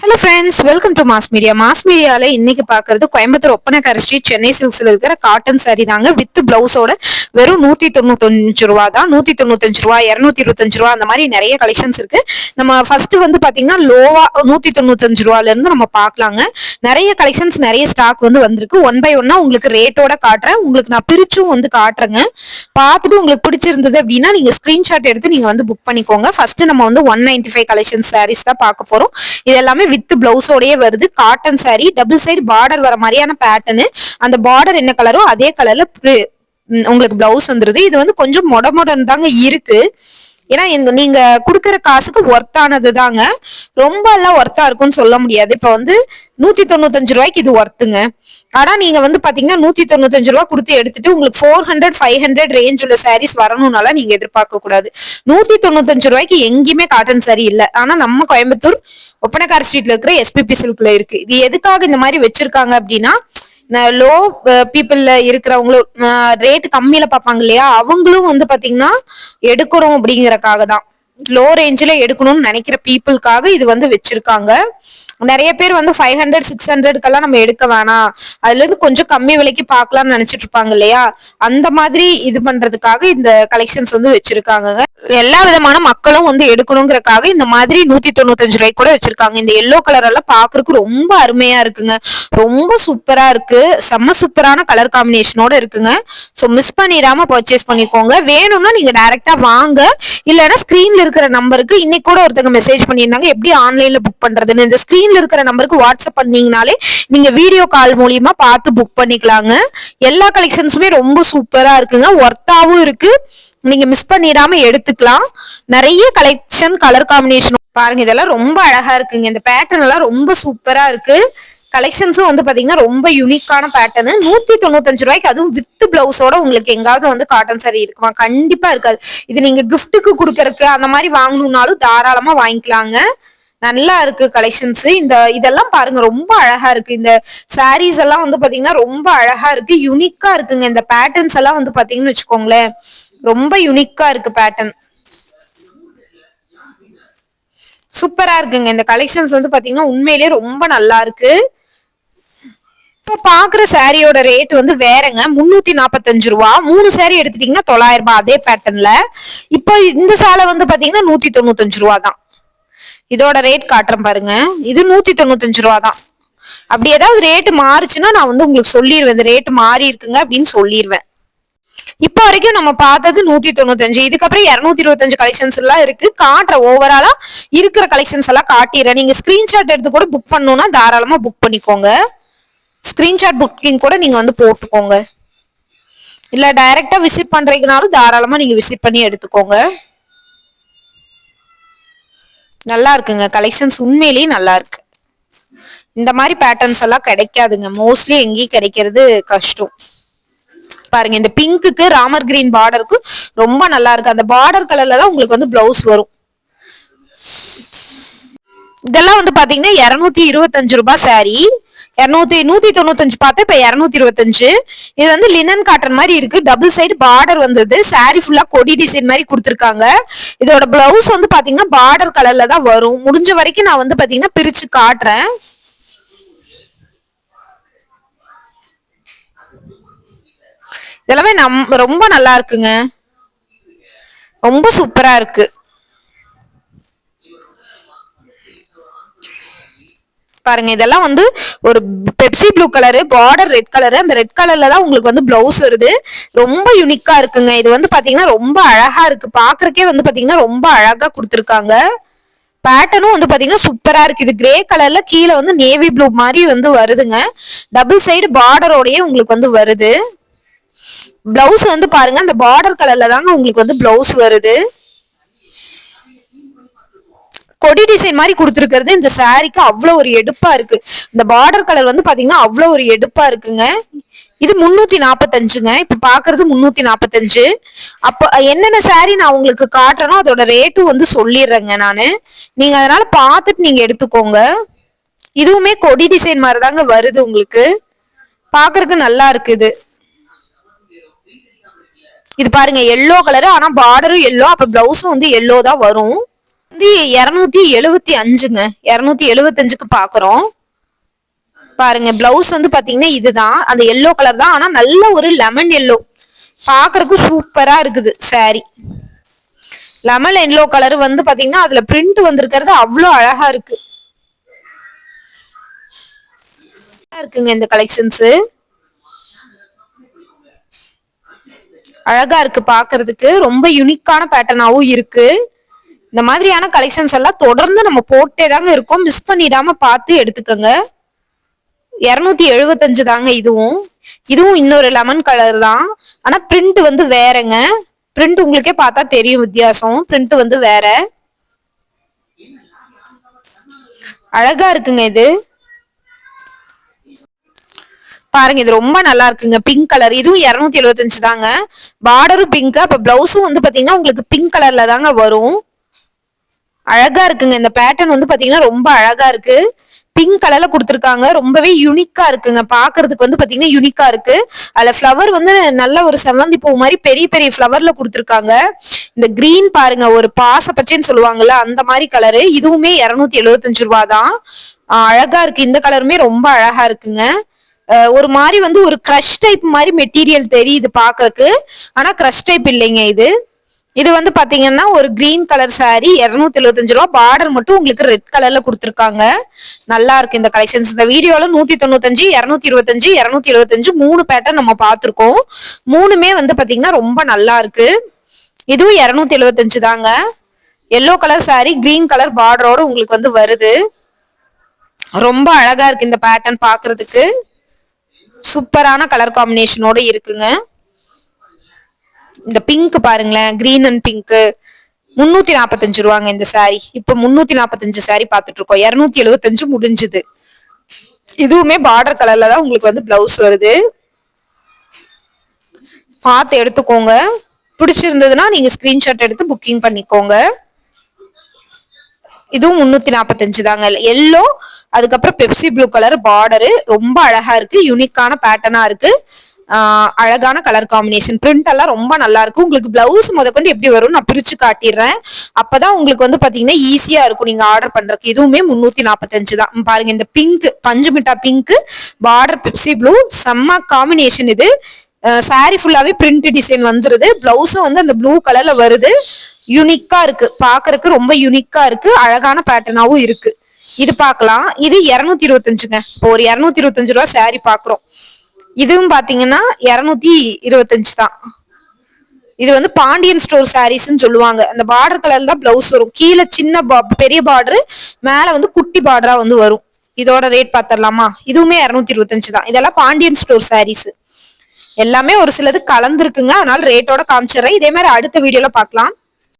Hello friends welcome to Mass Media Mass மீடியால இன்னைக்கு பாக்குறது கோயம்புத்தூர் ஒப்பனக்கார ஸ்ட்ரீட் சென்னை சில்க்ஸ்ல இருக்கிற காட்டன் சாரி தாங்க வித் பிளவுஸோட வெறும் நூத்தி தொண்ணூத்தஞ்சு ரூபா தான். நூத்தி தொண்ணூத்தஞ்சு ரூபா இருநூத்தி இருபத்தஞ்சு ரூபா அந்த மாதிரி நிறைய கலெக்ஷன்ஸ் இருக்கு. நம்ம ஃபர்ஸ்ட் வந்து பாத்தீங்கன்னா லோவா நூத்தி தொண்ணூத்தஞ்சு ரூபால இருந்து நம்ம பார்க்கலாங்க நிறைய கலெக்ஷன்ஸ் நிறைய ஸ்டாக் வந்து வந்திருக்கு. ஒன் பை ஒன்னா உங்களுக்கு ரேட்டோட காட்டுறேன். உங்களுக்கு நான் பிரிச்சும் வந்து காட்டுறேங்க. பார்த்துட்டு உங்களுக்கு பிடிச்சிருந்தது அப்படின்னா நீங்க ஸ்கிரீன்ஷாட் எடுத்து நீங்க வந்து புக் பண்ணிக்கோங்க. ஃபர்ஸ்ட் நம்ம வந்து one ninety five collection sarees தான் பார்க்க போறோம். இது எல்லாமே வித் பிளவுஸோடயே வருது. Cotton sari double side border வர மாதிரியான பேட்டர்னு அந்த பார்டர் என்ன கலரோ அதே கலர்ல உங்களுக்கு பிளவுஸ் வந்துருது இது வந்து கொஞ்சம் மொட மொடன் தாங்க இருக்கு. ஏன்னா இந்த நீங்க குடுக்கற காசுக்கு ஒர்த்தானது தாங்க. ரொம்ப எல்லாம் ஒர்த்தா இருக்கும்னு சொல்ல முடியாது. இப்ப வந்து நூத்தி தொண்ணூத்தஞ்சு ரூபாய்க்கு இது ஒர்த்துங்க ஆனா நீங்க வந்து பாத்தீங்கன்னா நூத்தி தொண்ணூத்தஞ்சு ரூபாய் கொடுத்து எடுத்துட்டு உங்களுக்கு four hundred five hundred range உள்ள சாரீஸ் வரணும்னால நீங்க எதிர்பார்க்க கூடாது. நூத்தி தொண்ணூத்தஞ்சு ரூபாய்க்கு எங்கேயுமே காட்டன் சாரி இல்ல. ஆனா நம்ம கோயம்புத்தூர் ஒப்பனக்கார ஸ்ட்ரீட்ல இருக்கிற எஸ்பிபி சில்க்ல இருக்கு. இது எதுக்காக இந்த மாதிரி வச்சிருக்காங்க அப்படின்னா லோ பீப்புள்ல இருக்கிறவங்களும் ரேட் கம்மியில பார்ப்பாங்க இல்லையா அவங்களும் வந்து பாத்தீங்கன்னா எடுக்கணும் அப்படிங்கறக்காக தான். லோ ரேஞ்சில் எடுக்கணும்னு நினைக்கிற பீப்புளுக்காக இது வந்து வச்சிருக்காங்க. நிறைய பேர் வந்து ஃபைவ் ஹண்ட்ரட் சிக்ஸ் ஹண்ட்ரட்க்கெல்லாம் நம்ம எடுக்க வேணாம். அதுல இருந்து கொஞ்சம் கம்மி விலைக்கு பார்க்கலாம்னு நினைச்சிட்டு இருப்பாங்க இல்லையா? அந்த மாதிரி இது பண்றதுக்காக இந்த கலெக்ஷன்ஸ் வந்து வச்சிருக்காங்க. எல்லா விதமான மக்களும் வந்து எடுக்கணுங்கிறக்காக இந்த மாதிரி நூத்தி தொண்ணூத்தஞ்சு ரூபாய்க்கு கூட வச்சிருக்காங்க. இந்த எல்லோ கலர் எல்லாம் பாக்குறதுக்கு ரொம்ப அருமையா இருக்குங்க. ரொம்ப சூப்பரா இருக்கு. செம்ம சூப்பரான கலர் காம்பினேஷனோட இருக்குங்க. ஸோ மிஸ் பண்ணிடாம பர்ச்சேஸ் பண்ணிக்கோங்க. வேணும்னா நீங்க டைரக்டா வாங்க. இல்லைன்னா ஸ்கிரீன்ல இருக்கிற நம்பருக்கு இன்னைக்கு கூட ஒருத்தங்க மெசேஜ் பண்ணியிருந்தாங்க. எப்படி ஆன்லைன்ல புக் பண்றதுன்னு. இந்த ஸ்கிரீன்ல இருக்கிற நம்பருக்கு வாட்ஸ்அப் பண்ணீங்கனாலே நீங்க வீடியோ கால் மூலியமா பார்த்து புக் பண்ணிக்கலாங்க. எல்லா கலெக்ஷன்ஸுமே ரொம்ப சூப்பரா இருக்குங்க. ஒர்த்தாவும் இருக்கு. நீங்க மிஸ் பண்ணிடாம எடுத்துக்கலாம். நிறைய கலெக்ஷன் கலர் காம்பினேஷன் பாருங்க இதெல்லாம் ரொம்ப அழகா இருக்குங்க. இந்த பேட்டர்ன் எல்லாம் ரொம்ப சூப்பரா இருக்கு. கலெக்ஷன்ஸும் வந்து பாத்தீங்கன்னா ரொம்ப யூனிக்கான பேட்டர்னு நூத்தி தொண்ணூத்தஞ்சு ரூபாய்க்கு அதுவும் வித் பிளவுஸோட உங்களுக்கு எங்காவது வந்து காட்டன் சாரி இருக்குமா? கண்டிப்பா இருக்காது. இது நீங்க கிஃப்ட்டுக்கு கொடுக்கறதுக்கு அந்த மாதிரி வாங்கணும்னாலும் தாராளமா வாங்கிக்கலாங்க. நல்லா இருக்கு கலெக்ஷன்ஸ் இந்த இதெல்லாம் பாருங்க ரொம்ப அழகா இருக்கு. இந்த சாரீஸ் எல்லாம் வந்து பாத்தீங்கன்னா ரொம்ப அழகா இருக்கு. யூனிக்கா இருக்குங்க. இந்த பேட்டர்ன்ஸ் எல்லாம் வந்து பாத்தீங்கன்னு வச்சுக்கோங்களேன். ரொம்ப யூனிக்கா இருக்கு பேட்டர்ன் சூப்பரா இருக்குங்க. இந்த கலெக்ஷன்ஸ் வந்து பாத்தீங்கன்னா உண்மையிலேயே ரொம்ப நல்லா இருக்கு. இப்போ பாக்குற சாரியோட ரேட் வந்து வேறங்க. முன்னூத்தி நாற்பத்தஞ்சு ரூபா. மூணு சாரி எடுத்துட்டீங்கன்னா தொள்ளாயிரம் ரூபாய். அதே பேட்டர்ன்ல இப்போ இந்த சேலை வந்து பாத்தீங்கன்னா நூத்தி தொண்ணூத்தஞ்சு ரூபா தான். இதோட ரேட் காட்டுறேன் பாருங்க. இது நூத்தி தொண்ணூத்தஞ்சு ரூபா தான். அப்படி ஏதாவது ரேட்டு மாறுச்சுன்னா நான் வந்து உங்களுக்கு சொல்லிடுவேன் இந்த ரேட்டு மாறி இருக்குங்க அப்படின்னு சொல்லிடுவேன் இப்போ வரைக்கும் நம்ம பார்த்தது நூத்தி தொண்ணூத்தஞ்சு இதுக்கப்புறம் இருநூத்தி இருபத்தஞ்சு கலெக்ஷன்ஸ் எல்லாம் இருக்கு. காட்டுற ஓவராலா இருக்கிற கலெக்ஷன்ஸ் எல்லாம் காட்டிடுறேன். நீங்க ஸ்கிரீன்ஷாட் எடுத்து கூட புக் பண்ணணும்னா தாராளமா புக் பண்ணிக்கோங்க. ஸ்கிரீன்ஷாட் புக்கிங் கூட நீங்க வந்து போட்டுக்கோங்க. இல்ல டைரக்டா விசிட் பண்றீங்கனாலும் தாராளமா நீங்க விசிட் பண்ணி எடுத்துக்கோங்க. நல்லா இருக்குங்க. கலெக்ஷன்ஸ் உண்மையிலேயே நல்லா இருக்கு. இந்த மாதிரி பேட்டர்ன்ஸ் எல்லாம் கிடைக்காதுங்க. மோஸ்ட்லி எங்கேயும் கிடைக்கிறது கஷ்டம். பாருங்க இந்த பிங்க்குக்கு ராமர் கிரீன் பார்டருக்கு ரொம்ப நல்லா இருக்கு. அந்த பார்டர் கலர்ல தான் உங்களுக்கு வந்து பிளவுஸ் வரும். இதெல்லாம் வந்து பாத்தீங்கன்னா இருநூத்தி இருபத்தஞ்சு ரூபாய் saree. இருநூத்தி நூத்தி தொண்ணூத்தஞ்சு பார்த்தா இப்ப இருநூத்தி இருபத்தஞ்சு. இது வந்து லினன் காட்டன் மாதிரி இருக்கு. டபுள் சைடு பார்டர் வந்தது. சாரி ஃபுல்லா கொடி டிசைன் மாதிரி கொடுத்துருக்காங்க. இதோட பிளவுஸ் வந்து பாத்தீங்கன்னா பார்டர் கலர்ல தான் வரும். முடிஞ்ச வரைக்கும் நான் வந்து பாத்தீங்கன்னா பிரிச்சு காட்டுறேன். இதெல்லாமே நம் ரொம்ப நல்லா இருக்குங்க. ரொம்ப சூப்பரா இருக்கு. பாருங்க இதெல்லாம் வந்து ஒரு Pepsi blue colour border red colour அந்த ரெட் கலர்ல தான் உங்களுக்கு வந்து பிளவுஸ் வருது. ரொம்ப யூனிக்கா இருக்குங்க. இது வந்து பாத்தீங்கன்னா ரொம்ப அழகா இருக்கு. பாக்குறக்கே வந்து பாத்தீங்கன்னா ரொம்ப அழகா கொடுத்துருக்காங்க. பேட்டர்னும் வந்து பாத்தீங்கன்னா சூப்பரா இருக்கு. இது கிரே கலர்ல கீழே வந்து நேவி ப்ளூ மாதிரி வந்து வருதுங்க. டபுள் சைடு பார்டரோடயே உங்களுக்கு வந்து வருது. பிளவுஸ் வந்து பாருங்க அந்த பார்டர் கலர்ல தாங்க உங்களுக்கு வந்து பிளவுஸ் வருது. கொடி டிசைன் மாதிரி கொடுத்துருக்கிறது. இந்த சாரிக்கு அவ்வளோ ஒரு எடுப்பா இருக்கு. இந்த பார்டர் கலர் வந்து பாத்தீங்கன்னா அவ்வளோ ஒரு எடுப்பா இருக்குங்க. இது முன்னூத்தி நாற்பத்தஞ்சுங்க இப்ப பாக்குறது முன்னூத்தி நாற்பத்தஞ்சு அப்போ என்னென்ன சாரி நான் உங்களுக்கு காட்டுறேனோ அதோட ரேட்டும் வந்து சொல்லிடுறேங்க நானு. நீங்க அதனால பார்த்துட்டு நீங்க எடுத்துக்கோங்க. இதுவுமே கொடி டிசைன் மாதிரி தாங்க வருது உங்களுக்கு. பாக்குறதுக்கு நல்லா இருக்குது இது. பாருங்க எல்லோ கலரு ஆனா பார்டரும் எல்லோ அப்ப பிளவுஸும் வந்து எல்லோ தான் வரும். வந்து இருநூத்தி எழுவத்தி அஞ்சுங்க. இருநூத்தி எழுவத்தஞ்சுக்கு பாக்குறோம். பாருங்க பிளவுஸ் வந்து பாத்தீங்கன்னா இதுதான். அந்த எல்லோ கலர் தான். ஆனா நல்ல ஒரு லெமன் எல்லோ பாக்குறதுக்கு சூப்பரா இருக்குது சாரி லெமன் எல்லோ கலர் வந்து பாத்தீங்கன்னா அதுல பிரிண்ட் வந்திருக்கிறது அவ்வளோ அழகா இருக்கு. இருக்குங்க இந்த கலெக்ஷன்ஸ் அழகா இருக்கு பாக்குறதுக்கு. ரொம்ப யூனிக்கான பேட்டர்னாவும் இருக்கு. இந்த மாதிரியான கலெக்ஷன்ஸ் எல்லாம் தொடர்ந்து நம்ம போட்டே தாங்க இருக்கோம். மிஸ் பண்ணிடாம பார்த்து எடுத்துக்கோங்க. இரநூத்தி எழுபத்தஞ்சு தாங்க இதுவும். இதுவும் இன்னொரு லெமன் கலர் தான். ஆனா பிரிண்ட் வந்து வேறங்க. பிரிண்ட் உங்களுக்கே பார்த்தா தெரியும் வித்தியாசம். பிரிண்ட் வந்து வேற. அழகா இருக்குங்க இது. பாருங்க இது ரொம்ப நல்லா இருக்குங்க. பிங்க் கலர் இதுவும் இருநூத்தி எழுபத்தஞ்சு தாங்க. பார்டரும் பிங்க் அப்ப பிளவுஸும் வந்து பாத்தீங்கன்னா உங்களுக்கு பிங்க் கலர்ல தாங்க வரும். அழகா இருக்குங்க. இந்த பேட்டர்ன் வந்து பாத்தீங்கன்னா ரொம்ப அழகா இருக்கு. பிங்க் கலர்ல கொடுத்துருக்காங்க. ரொம்பவே யூனிக்கா இருக்குங்க. பாக்குறதுக்கு வந்து பாத்தீங்கன்னா யூனிக்கா இருக்கு. அதுல ஃப்ளவர் வந்து நல்ல ஒரு செவந்தி பூ மாதிரி பெரிய பெரிய ஃப்ளவர்ல கொடுத்துருக்காங்க. இந்த கிரீன் பாருங்க. ஒரு பாச பச்சைன்னு சொல்லுவாங்கல்ல அந்த மாதிரி கலரு இதுவுமே இருநூத்தி எழுபத்தஞ்சு ரூபா தான். அழகா இருக்கு. இந்த கலருமே ரொம்ப அழகா இருக்குங்க. ஒரு மாதிரி வந்து ஒரு க்ரஷ் டைப் மாதிரி மெட்டீரியல் தெரியுது பாக்குறதுக்கு. ஆனா க்ரஷ் டைப் இல்லைங்க இது. இது வந்து பாத்தீங்கன்னா ஒரு கிரீன் கலர் சாரி இருநூத்தி எழுபத்தஞ்சு ரூபா பார்டர் மட்டும் உங்களுக்கு ரெட் கலர்ல கொடுத்துருக்காங்க. நல்லா இருக்கு இந்த கலெக்ஷன்ஸ் இந்த வீடியோல நூத்தி தொண்ணூத்தஞ்சு இருநூத்தி இருபத்தஞ்சு இருநூத்தி எழுபத்தஞ்சு மூணு பேட்டர்ன் நம்ம பார்த்திருக்கோம். மூணுமே வந்து பாத்தீங்கன்னா ரொம்ப நல்லா இருக்கு. இதுவும் இருநூத்தி எழுபத்தஞ்சு தாங்க yellow colour sari green colour பார்டரோட உங்களுக்கு வந்து வருது. ரொம்ப அழகா இருக்கு இந்த பேட்டர்ன் பாக்குறதுக்கு சூப்பரான கலர் காம்பினேஷனோட இருக்குங்க. இந்த பிங்க் பாருங்களேன் கிரீன் அண்ட் பிங்க் முன்னூத்தி நாற்பத்தஞ்சு ரூபாங்க இந்த சாரி இப்போ முன்னூத்தி நாற்பத்தஞ்சு சாரி பார்த்துட்டு இருக்கோம் இரநூத்தி எழுபத்தஞ்சு முடிஞ்சுது. இதுவுமே பார்டர் கலர்ல தான் உங்களுக்கு வந்து பிளவுஸ் வருது. பார்த்து எடுத்துக்கோங்க. பிடிச்சிருந்ததுன்னா நீங்க ஸ்கிரீன்ஷாட் எடுத்து புக்கிங் பண்ணிக்கோங்க. இதுவும் முன்னூத்தி நாற்பத்தஞ்சு தாங்க. எல்லோ அதுக்கப்புறம் பெப்சி ப்ளூ கலர் பார்டரு ரொம்ப அழகா இருக்கு. யூனிக்கான பேட்டர்னா இருக்கு. அழகான கலர் காம்பினேஷன் பிரிண்ட் எல்லாம் ரொம்ப நல்லா இருக்கும். உங்களுக்கு பிளவுஸ் முதற்கொண்டு எப்படி வரும் நான் பிரிச்சு காட்டிடுறேன். அப்பதான் உங்களுக்கு வந்து பாத்தீங்கன்னா ஈஸியா இருக்கும் நீங்க ஆர்டர் பண்றதுக்கு. இதுவுமே முன்னூத்தி நாற்பத்தஞ்சு தான். பாருங்க இந்த பிங்க் பஞ்சு மிட்டா பிங்க் பார்டர் பிப்சி ப்ளூ செம்ம காம்பினேஷன் இது. சாரி ஃபுல்லாவே பிரிண்ட் டிசைன் வந்துருது. பிளவுஸும் வந்து அந்த ப்ளூ கலர்ல வருது. யூனிக்கா இருக்கு. பாக்குறதுக்கு ரொம்ப யூனிக்கா இருக்கு. அழகான பேட்டர்னாவும் இருக்கு. இது பார்க்கலாம் இது இருநூத்தி இருபத்தஞ்சுங்க. இப்போ ஒரு இருநூத்தி இருபத்தஞ்சு ரூபா சாரி பாக்குறோம். இதுவும் பாத்தீங்கன்னா இருநூத்தி இருபத்தஞ்சு தான். இது வந்து பாண்டியன் ஸ்டோர் சாரீஸ்ன்னு சொல்லுவாங்க. அந்த பார்டர் கலர்ல தான் பிளவுஸ் வரும். கீழே சின்ன பெரிய பார்டர் மேல வந்து குட்டி பார்டரா வந்து வரும். இதோட ரேட் பாத்திரலாமா? இதுவுமே இருநூத்தி இருபத்தஞ்சு தான். இதெல்லாம் பாண்டியன் ஸ்டோர் சாரீஸ் எல்லாமே ஒரு சிலது கலந்துருக்குங்க. அதனால ரேட்டோட காமிச்சிடுறேன். இதே மாதிரி அடுத்த வீடியோல பாக்கலாம்.